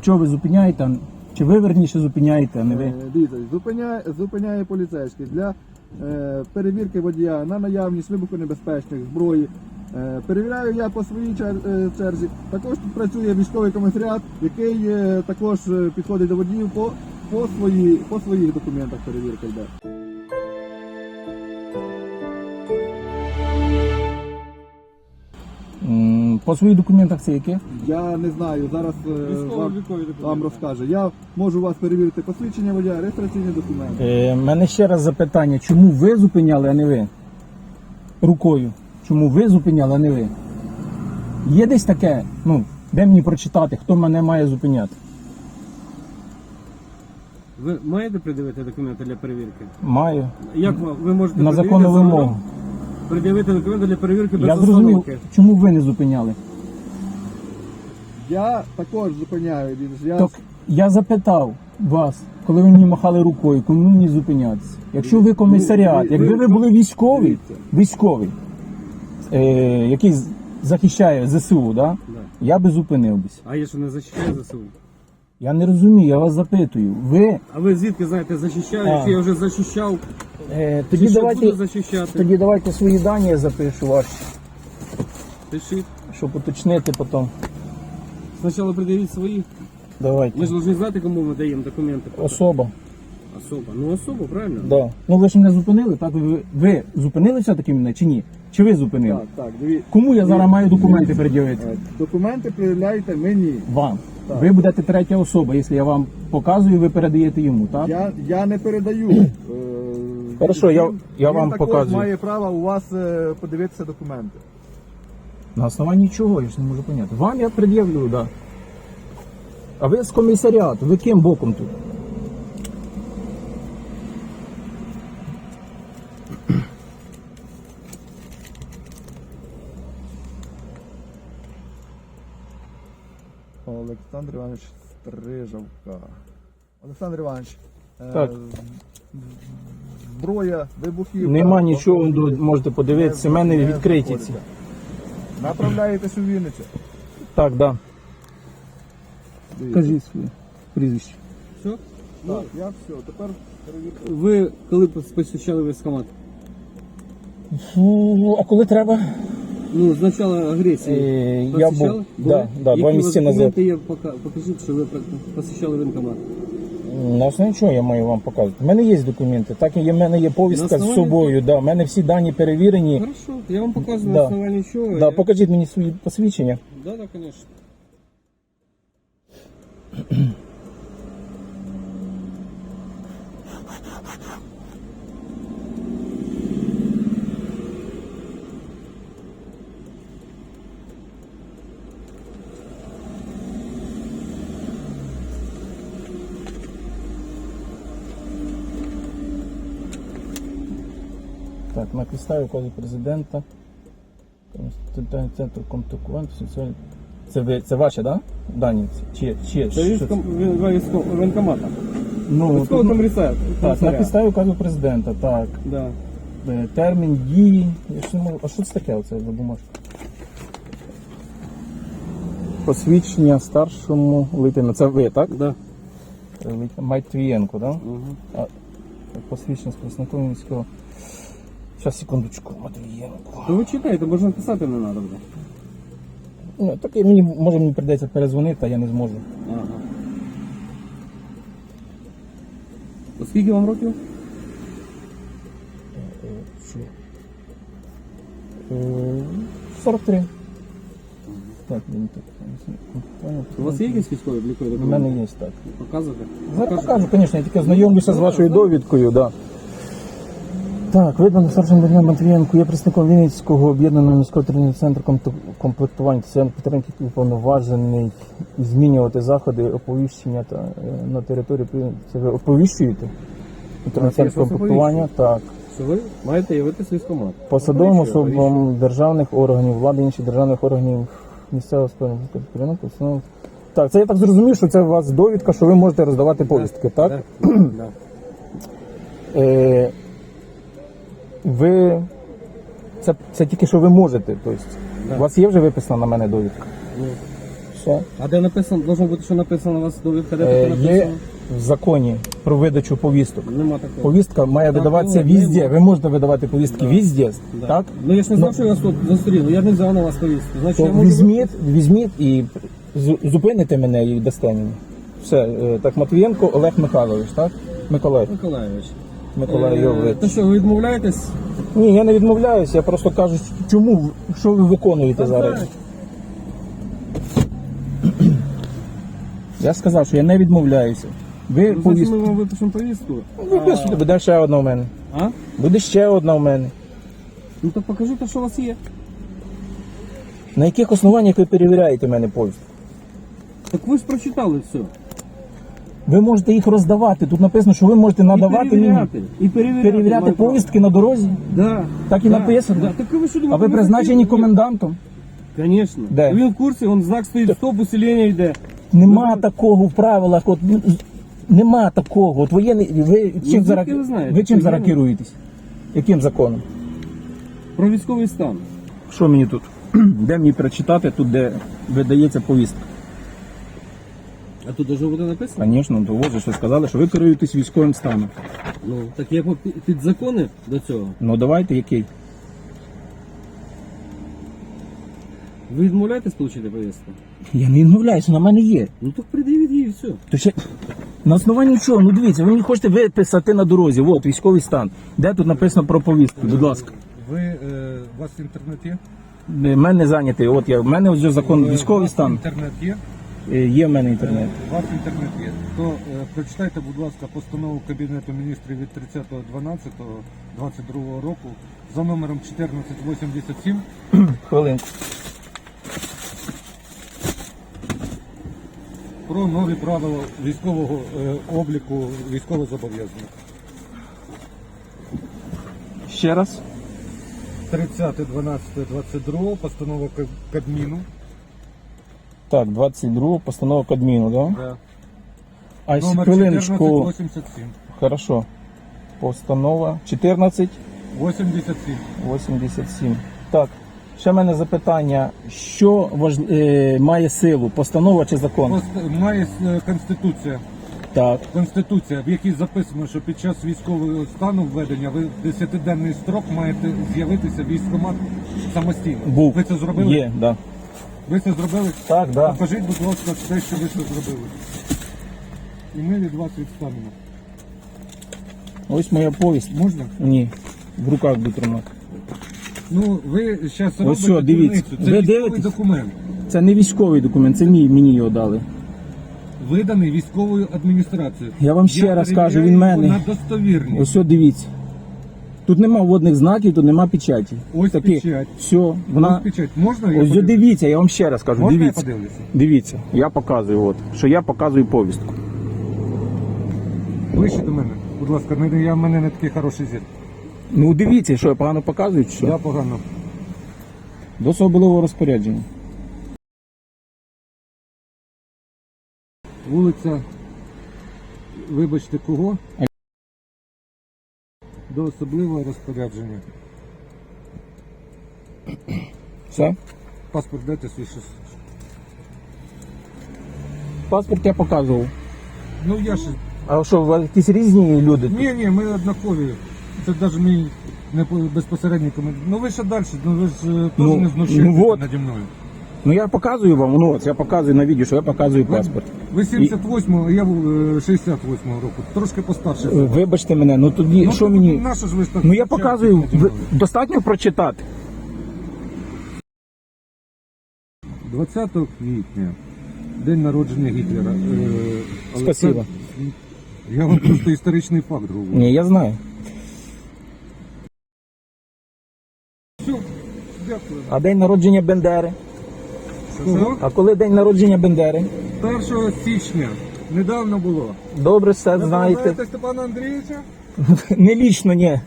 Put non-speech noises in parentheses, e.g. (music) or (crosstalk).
чого ви зупиняєте? Чи ви верніше зупиняєте, а не ви? Е, Дивіться, зупиняє, зупиняє поліцейський для е, перевірки водія на наявність вибухонебезпечних зброї. Е, перевіряю я по своїй чер- е, черзі. Також тут працює військовий комісаріат, який е, також е, підходить до водіїв по, по, свої, по своїх документах перевірка йде. По своїх документах це яке? Я не знаю, зараз е, вам, документи. вам розкаже. Я можу у вас перевірити посвідчення водія, реєстраційні документи. Е, мене ще раз запитання, чому ви зупиняли, а не ви? Рукою. Чому ви зупиняли, а не ви? Є десь таке, ну, де мені прочитати, хто мене має зупиняти? Ви маєте придивити документи для перевірки? Маю. Як ви, ви можете На пред'явити законну за вимогу. Пред'явити документи для перевірки без Я зрозумів, остановки? чому ви не зупиняли. Я також зупиняю. Я Так я запитав вас, коли ви мені махали рукою, кому мені зупинятися? Якщо ви комісаріат, ви- якби ви- ви були військовий, Дивіться. військовий, е, який з- захищає ЗСУ, да? Да. я би зупинився. А я що не захищаю ЗСУ? Я не розумію, я вас запитую. Ви А ви звідки знаєте, захищаю, А. якщо я вже захищав? Е, тоді ще давайте буду захищати? тоді давайте свої дані я запишу ваші, Пишіть. щоб уточнити потім. Спочатку пред'явіть свої. Давайте. Ми ж повинні знати, кому ми даємо документи. Особа. Особа. Ну особа, правильно? Да. Ну ви ж мене зупинили, так? Ви, ви зупинили все-таки мене чи ні? Чи ви зупинили? так, так, диві- Кому я зараз маю документи пред'явити? Е, Документи пред'являєте мені. Вам. Так. Ви будете третя особа, якщо я вам показую, ви передаєте йому, так? Я, я не передаю. (clears throat) Е, Хорошо, я- я вам також показую. має право у вас е, подивитися документи. На основанні чого, я ж не можу поняти. Вам я пред'явлю, так. Да. А ви з комісаріату, ви ким боком тут? Олександр Іванович Стрижавка. Олександр Іванович. Так. Зброя, вибухівка. Нема нічого, можете подивитися, в мене Не відкриті ці. Направляєтесь у Вінницю. Так, так. Да. Кажіть своє прізвище. Все? Так, я все, тепер. Ви коли посещали військкомат? Фу, а коли треба? Ну, з початку агресії. Е, я Посещали? був, да, да, два Які місяці назад. є? Покажіть, що ви посещали воєнкомат. На нічого чого я маю вам показувати? У мене є документи, так і в мене є повістка з основі- собою. Да, у мене всі дані перевірені. Хорошо, я вам показую Да. на основании чего. Да, я- покажіть мені свої посвідчення. да, да, конечно. Так, на підставі указу президента. Центр соціальний- Це ви це ваші, да? Дані? Чи, чи, Це що військом, воєнкомата. Ну, Військового тут- комісаря. так, на підставі указу президента, так. Да. Е, Термін дії. Я ж не можу- А що це таке оце за бумажка? Посвідчення старшому лейтенанту. Це ви, так? Да. Е, лейтенант Матвієнко, так? Угу. Посвідчення з представником міського. Зараз, секундочку, Матвієнко. То ви читайте, можна писати не треба буде. Ну, так і мені, може мені прийдеться перезвонити, а я не зможу. Ага. О, Скільки вам років? Е, Що? Е, 43. Так, він так. У вас є якісь військові облікові У документи? мене є так. Показувати? Зараз покажу, звісно, я тільки знайомлюся з вашою довідкою, да. Так, видано старшим Дмитром Матвієнку, є представником Вінницького об'єднаного міського тренінгового центру комп- комплектування та підтримки, який уповноважений змінювати заходи оповіщення та е, на території це ви оповіщуєте? Центр комплектування, так. Що ви маєте явитися військкомат? Посадовим особам державних органів, влади інших державних органів місцевого спільного підприємства. Так, це я так зрозумів, що це у вас довідка, що ви можете роздавати повістки, так? Да. Е, ви. Це, це тільки що ви можете. Тобто, Да. У вас є вже виписана на мене довідка? Все, Все. А де написано, должно бути, що написано у вас довідка, де Е, таке є в законі про видачу повісток. Нема такого. Повістка має Так, видаватися ну, візде. Ви можете видавати повістки візде, Да. так? Ну я ж не знав, Ну, що я вас тут зустрів, я не взяв на вас повістку. Значить, То я можу... візьміть, візьміть і зупините мене і дасте мені. Все, е, так, Матвієнко Олег Михайлович, так? Миколай. Миколаївич. Миколай Е, Йовович. Що, ви відмовляєтесь? Ні, я не відмовляюся, я просто кажу, чому, що ви виконуєте зараз. (clears throat) Я сказав, що я не відмовляюся. Ви Ну, Значить, ми вам випишемо повістку. Виписуйте, буде ще одна в мене. А? Буде ще одна в мене. Ну то покажіть, що у вас є. На яких основаннях ви перевіряєте мене повістку? Так ви ж прочитали все. Ви можете їх роздавати. Тут написано, що ви можете надавати і мені перевіряти. І перевіряти. перевіряти маю повістки на дорозі. Да. Так і да, написано. Да. Так ви що А ви призначені такі? комендантом? Звісно. Де? Він в курсі, он знак стоїть, стоп, усилення йде. Нема такого в правилах. От нема такого. От воєнний. Ви чим зараз ви знаєте? ви чим зараз керуєтесь? Яким законом? Про військовий стан. Що мені тут? (clears throat) Де мені прочитати тут, де видається повістка? А тут должно бути написано? Звісно, то ось що сказали, що ви керуєтесь військовим станом. Ну, так є під закони до цього. Ну давайте який? Ви відмовляєтесь отримати повістку? Я не відмовляюся, на мене є. Ну так придивіть її і все. То ще на основанні чого? Ну дивіться, ви мені хочете виписати на дорозі. От військовий стан. Де тут написано про повістку? Будь ласка. Ви е, у вас інтернет є? Е, Мене зайнятий. От я в мене ось закон Е, військовий стан. Інтернет є? Е, Є в мене інтернет. У вас інтернет є. То е, прочитайте, будь ласка, постанову Кабінету міністрів від 30.12.22 року за номером 1487 Хвилинку. про нові правила військового е, обліку військовозобов'язаних. Ще раз. 30.12.22 постанова Кабміну. Так, 22 постанова Кадміну, да? Да. А Номер хвилиночку. 1487. Хорошо. Постанова 14 87. 87. Так. Ще в мене запитання. Що важ... е, має силу? Постанова чи закон? Пост- Має е, Конституція. Так. Конституція, в якій записано, що під час військового стану введення ви в 10-денний строк маєте з'явитися в військкомат самостійно. Був. Ви це зробили? Є, да. Ви це зробили? Так, да. Покажіть, будь ласка, те, що ви це зробили. І ми від вас відстанемо. Ось моя повість. Можна? Ні. В руках буду тримати. Ну, ви зараз робите що, дивіться. дурницю. Це Ви військовий дивитесь? документ. Це не військовий документ, це мій, мені його дали. Виданий військовою адміністрацією. Я вам ще раз кажу, він мене. На достовірність. Ось о, дивіться. Тут нема водних знаків, тут нема печаті. Ось Такі. печать. Все, вона. Ось печать. Можна я Ось подивлюсь? дивіться, я вам ще раз кажу, Можна я дивіться. подивлюся? Дивіться, я показую, от, що я показую повістку. Ближче до мене. Будь ласка, не- я в мене не такий хороший зір. Ну дивіться, що я погано показую, чи що? Я погано. До особливого розпорядження. Вулиця, вибачте, кого? До особливого розпорядження. Все? Паспорт дайте свій щось. Паспорт я показував. Ну я ж. А що, вас якісь різні люди? Ні, ні, ми однакові. Це навіть мій не по- безпосередній коментар. Ну ви ще далі, ну ви ж е, теж Ну, не знущаєтеся ну вот. наді мною. Ну я показую вам, ну от я показую на відео, що я показую паспорт. Ви 78-го, а я був е, 68-го року. Трошки постарше. Е, Вибачте мене, ну тоді Ну, що мені. ж ви ж так Ну я показую, ви- достатньо прочитати. 20 квітня, день народження Гітлера. Е, але Спасибо. це- Я вам просто історичний факт говорю. Ні, я знаю. Все, дякую. А день народження Бендери? Кого? А коли день народження Бендери? 1 січня. Недавно було. Добре, все Ви знаєте. пам'ятаєте Степана Андрійовича? (laughs) Не лічно, ні.